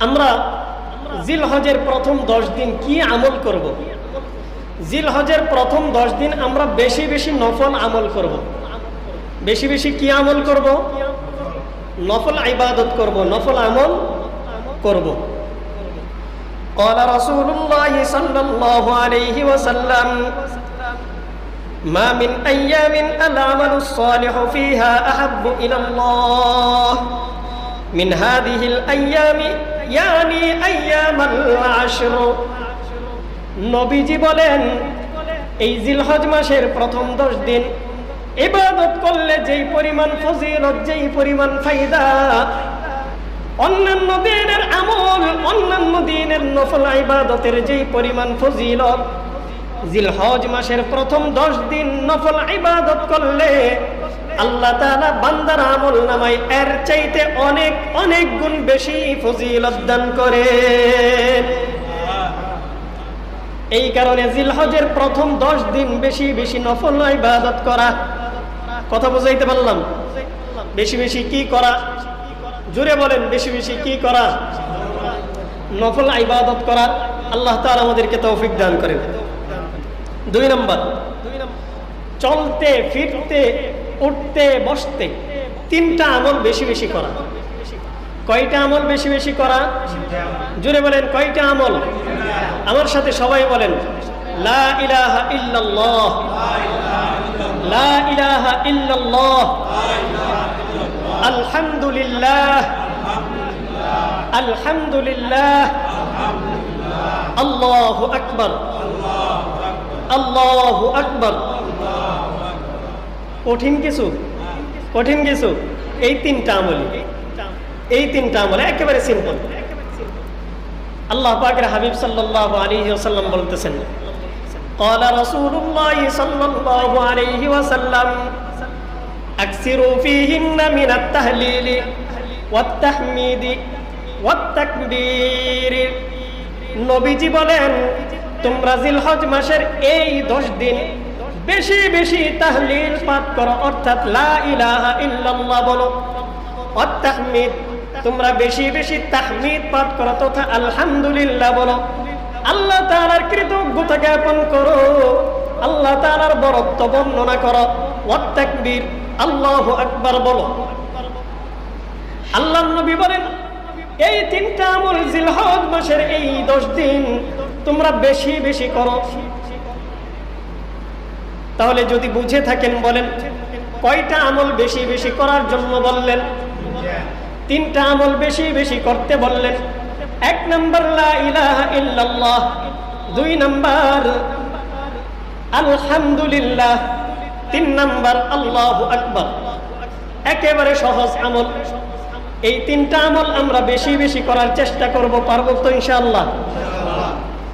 আমরা জিল হজের প্রথম দশ দিন কি আমল করব। জিল হজের প্রথম দশ দিন আমরা বেশি বেশি নফল আমল করব। বেশি বেশি কি আমল করব নফল ইবাদত করব নফল আমল করব قال رسول الله صلى الله عليه وسلم ما من أيام العمل الصالح فيها أحب إلى الله من هذه الأيام ইয়ানি নবীজি বলেন, এই জিলহজ মাসের প্রথম দশ দিন ইবাদত করলে যেই পরিমাণ ফজিলত, যেই পরিমাণ ফাইদা অন্যান্য দিনের আমল, অন্যান্য দিনের নফল ইবাদতের যেই পরিমাণ ফজিলত, জিলহজ মাসের প্রথম দশ দিন নফল ইবাদত করলে আল্লাহ তাআলা বান্দার আমল নামায় এর চাইতে অনেক অনেক গুণ বেশি ফজিলত দান করে এই কারণে জিলহজের প্রথম দশ দিন বেশি বেশি নফল ইবাদত করা। কথা বুঝাইতে পারলাম? বেশি বেশি কি করা? জুড়ে বলেন, বেশি বেশি কি করা? নফল ইবাদত করা। আল্লাহ তাআলা আমাদেরকে তৌফিক দান করেন। দুই নম্বর, চলতে, ফিরতে উঠতে, বসতে তিনটা আমল বেশি বেশি করা। কয়টা আমল বেশি বেশি করা? জুড়ে বলেন, কয়টা আমল? আমার সাথে সবাই বলেন, লা ইলাহা ইল্লাল্লাহ, লা আলহামদুলিল্লাহ আলহামদুলিল্লাহ, আল্লাহু আকবার আল্লাহু আকবার কঠিন কিছু কঠিন কিছু এই তিনটা আমলি এই তিনটা আমল একেবারে সিম্পল আল্লাহ পাকের হাবিব সাল্লাল্লাহু আলাইহি ওয়াসাল্লাম বলতেছেন قال رسول الله صلى الله عليه وسلم أكثروا فيهن من التهليل والتحميد والتكبير নবীজি বলেন তোমরা জিলহজ মাসের এই দশ দিন বেশি বেশি তাহলিল পাঠ করো, অর্থাৎ লা ইলাহা ইল্লাল্লাহ বলো। অত্তাহমিদ, তোমরা বেশি বেশি তাহমিদ পাঠ করো তথা আলহামদুলিল্লাহ বলো। আল্লাহ তাআলার কৃতজ্ঞতা জ্ঞাপন করো। আল্লাহ তাআলার বরত্ব বর্ণনা করো। ওয়াত্তাকবীর আল্লাহু আকবার বলো। আল্লাহ নবী বলেন, এই তিনটা আমল জিলহজ মাসের এই দশ দিন তোমরা বেশি বেশি করো। তাহলে যদি বুঝে থাকেন বলেন, কয়টা আমল বেশি বেশি করার জন্য বললেন? তিনটা আমল বেশি বেশি করতে বললেন। এক নম্বর দুই নম্বর, আলহামদুলিল্লাহ। তিন নম্বর, আল্লাহ আকবার। একেবারে সহজ আমল। এই তিনটা আমল আমরা বেশি বেশি করার চেষ্টা করব, পারব তো ইনশাআল্লাহ?